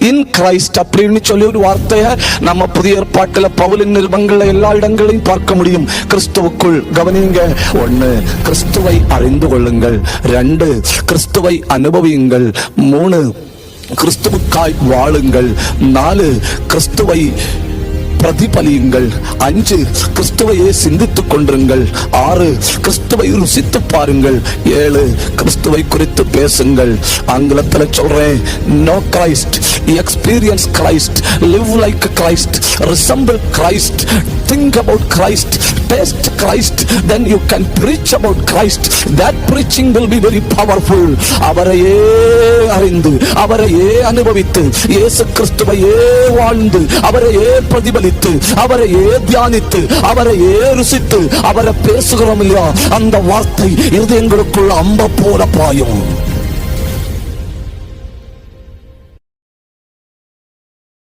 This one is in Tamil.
இன் கிரைஸ்ட் அப்படின்னு சொல்லி ஒரு வார்த்தையை நம்ம புதிய ஏற்பாட்டில் பவுலின் நிருபங்களில் எல்லா இடங்களையும் பார்க்க முடியும். கிறிஸ்துவுக்குள் கவனிங்க. ஒன்று கிறிஸ்துவை அறிந்து கொள்ளுங்கள். ரெண்டு கிறிஸ்துவை அனுபவியுங்கள். மூணு கிறிஸ்துவுக்காய் வாழுங்கள். நாலு கிறிஸ்துவை பிரதிபலியுங்கள். அஞ்சு கிறிஸ்துவையே சிந்தித்துக் கொண்டிருங்கள். ஆறு கிறிஸ்துவை ருசித்து பாருங்கள். ஏழு கிறிஸ்துவை குறித்து பேசுங்கள். ஆங்கிலத்தில் சொல்றேன் no Christ experience Christ live like Christ resemble Christ think about Christ taste Christ then you can preach about Christ. That preaching will be very powerful. அவரையே அறிந்து அவரையே அனுபவித்து இயேசு கிறிஸ்துவையே வாழ்ந்து அவரையே பிரதிபலித்து அவரையே தியானித்து அவரையே ருசித்து அவரை பேசுகிறோம் இல்லையா? அந்த வார்த்தை இருதயங்களுக்குள்ள அம்ப போல பாயும்.